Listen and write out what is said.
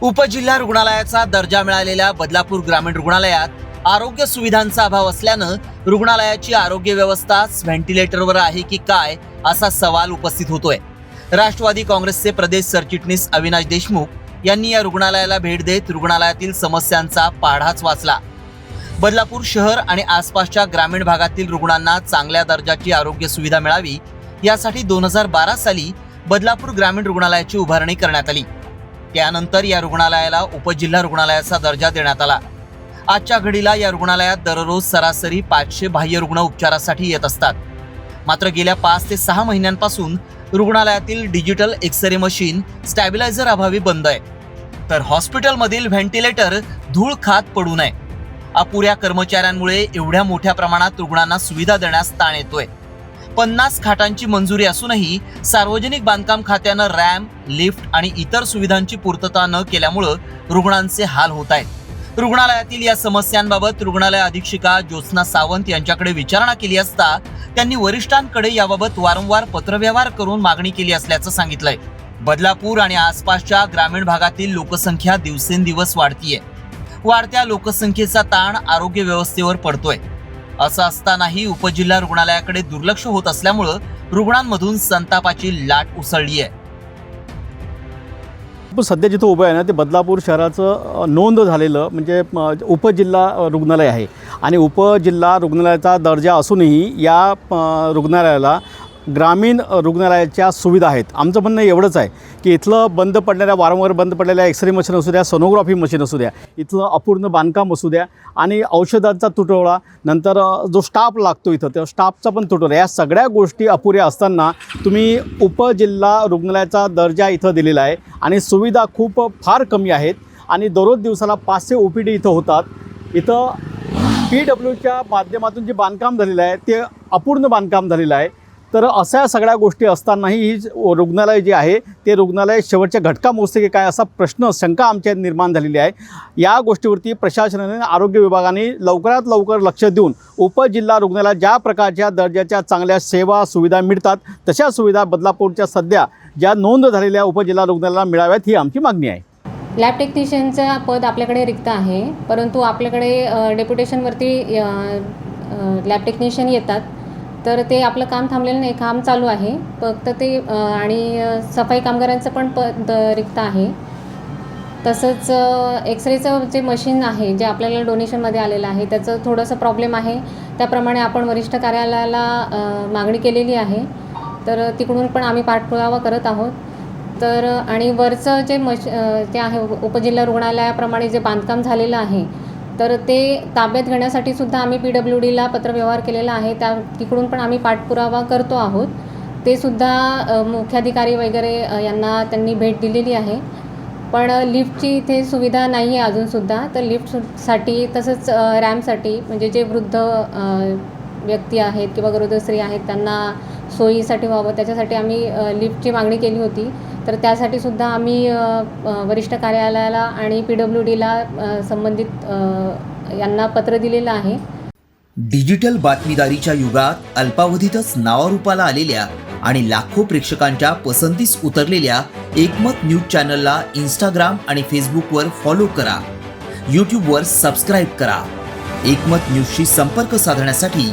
उपजिल्हा रुग्णालयाचा दर्जा मिळालेल्या बदलापूर ग्रामीण रुग्णालयात आरोग्य सुविधांचा अभाव असल्यानं रुग्णालयाची आरोग्य व्यवस्था व्हेंटिलेटरवर आहे की काय असा सवाल उपस्थित होतोय. राष्ट्रवादी काँग्रेसचे प्रदेश सरचिटणीस अविनाश देशमुख यांनी या रुग्णालयाला भेट देत रुग्णालयातील समस्यांचा पाढाच वाचला. बदलापूर शहर आणि आसपासच्या ग्रामीण भागातील रुग्णांना चांगल्या दर्जाची आरोग्य सुविधा मिळावी यासाठी दोन हजार बारा साली बदलापूर ग्रामीण रुग्णालयाची उभारणी करण्यात आली. त्यानंतर या रुग्णालयाला उपजिल्हा रुग्णालयाचा दर्जा देण्यात आला. आजच्या घडीला या रुग्णालयात दररोज सरासरी पाचशे बाह्य रुग्ण उपचारासाठी येत असतात. मात्र गेल्या पाच ते सहा महिन्यांपासून रुग्णालयातील डिजिटल एक्सरे मशीन स्टॅबिलायझर अभावी बंद आहे. तर हॉस्पिटलमधील व्हेंटिलेटर धूळ खात पडू नये. अपुऱ्या कर्मचाऱ्यांमुळे एवढ्या मोठ्या प्रमाणात रुग्णांना सुविधा देण्यास ताण येतोय. पन्नास खाटांची मंजुरी असूनही सार्वजनिक बांधकाम खात्यानं रॅम्प लिफ्ट आणि इतर सुविधांची पूर्तता न केल्यामुळं रुग्णांचे हाल होत आहेत. रुग्णालयातील या समस्यांबाबत रुग्णालय अधीक्षिका ज्योत्स्ना सावंत यांच्याकडे विचारणा केली असता त्यांनी वरिष्ठांकडे याबाबत वारंवार पत्रव्यवहार करून मागणी केली असल्याचं सांगितलंय. बदलापूर आणि आसपासच्या ग्रामीण भागातील लोकसंख्या दिवसेंदिवस वाढतीये. वाढत्या लोकसंख्येचा ताण आरोग्य व्यवस्थेवर पडतोय. असं असतानाही उपजिल्हा रुग्णालयाकडे दुर्लक्ष होत असल्यामुळं रुग्णांमधून संतापाची लाट उसळली आहे. पण सध्या जिथं उभं आहे ना ते बदलापूर शहराचं नोंद झालेलं म्हणजे उपजिल्हा रुग्णालय आहे. आणि उपजिल्हा रुग्णालयाचा दर्जा असूनही या रुग्णालयाला ग्रामीण रुग्णालयाच्या सुविधा आहेत. आमचं म्हणणं एवढंच आहे की इथलं बंद पडणाऱ्या वारंवार बंद पडलेल्या एक्सरे मशीन असू द्या सोनोग्राफी मशीन असू द्या इथलं अपूर्ण बांधकाम असू द्या आणि औषधांचा तुटवडा नंतर जो स्टाफ लागतो इथं त्या स्टाफचा पण तुटवडा. या सगळ्या गोष्टी अपुऱ्या असताना तुम्ही उपजिल्हा रुग्णालयाचा दर्जा इथं दिलेला आहे आणि सुविधा खूप फार कमी आहेत आणि दररोज दिवसाला पाचशे ओ पी डी इथं होतात. इथं पी डब्ल्यूच्या माध्यमातून जे बांधकाम झालेलं आहे ते अपूर्ण बांधकाम झालेलं आहे. तर अशा सगळ्या गोष्टी असतानाही ही रुग्णालय जे आहे ते रुग्णालय शेवटच्या घटका मोजते की काय असा प्रश्न शंका आमच्या निर्माण झालेली आहे. या गोष्टीवरती प्रशासनाने आरोग्य विभागाने लवकरात लवकर लक्ष देऊन उपजिल्हा रुग्णालयात ज्या प्रकारच्या दर्जाच्या चांगल्या सेवा सुविधा मिळतात तशा सुविधा बदलापूरच्या सध्या ज्या नोंद झालेल्या उपजिल्हा रुग्णालयाला मिळाव्यात ही आमची मागणी आहे. लॅब टेक्निशियनचं पद आपल्याकडे रिक्त आहे परंतु आपल्याकडे डेप्युटेशनवरती लॅब टेक्निशियन येतात. तर ते आपलं काम थांबलेलं नाही काम चालू आहे. फक्त ते आणि सफाई कामगारांचं पण पद रिक्त आहे. तसंच एक्सरेचं जे मशीन आहे जे आपल्याला डोनेशनमध्ये आलेलं आहे त्याचं थोडंसं प्रॉब्लेम आहे. त्याप्रमाणे आपण वरिष्ठ कार्यालयाला मागणी केलेली आहे. तर तिकडून पण आम्ही पाठपुरावा करत आहोत. तर आणि वरचं जे मश जे आहे उपजिल्हा रुग्णालयाप्रमाणे जे बांधकाम झालेलं आहे तर ते ताब्यात घेण्यासाठी सुद्धा आम्ही पी डब्ल्यू डीला पत्रव्यवहार केलेला आहे. त्या तिकडून पण आम्ही पाठपुरावा करतो आहोत. ते सुद्धा मुख्याधिकारी वगैरे यांना त्यांनी भेट दिलेली आहे. पण लिफ्टची इथे सुविधा नाही आहे अजूनसुद्धा तर लिफ्टसाठी तसंच रॅमसाठी रॅम्पसाठी म्हणजे जे वृद्ध व्यक्ती आहेत किंवा गरोदर स्त्री आहेत त्यांना सोयीसाठी व्हावं त्याच्यासाठी आम्ही लिफ्टची मागणी केली होती. तर त्यासाठी सुद्धा आम्ही वरिष्ठ कार्यालयाला आणि पी डब्ल्यू डीला संबंधित यांना पत्र दिलेलं आहे. डिजिटल बातमीदारीच्या युगात अल्पावधीतच नावारूपाला आलेल्या आणि लाखो प्रेक्षकांच्या पसंतीस उतरलेल्या एकमत न्यूज चॅनलला इंस्टाग्राम आणि फेसबुकवर फॉलो करा. यूट्यूबवर सबस्क्राईब करा. एकमत न्यूजशी संपर्क साधण्यासाठी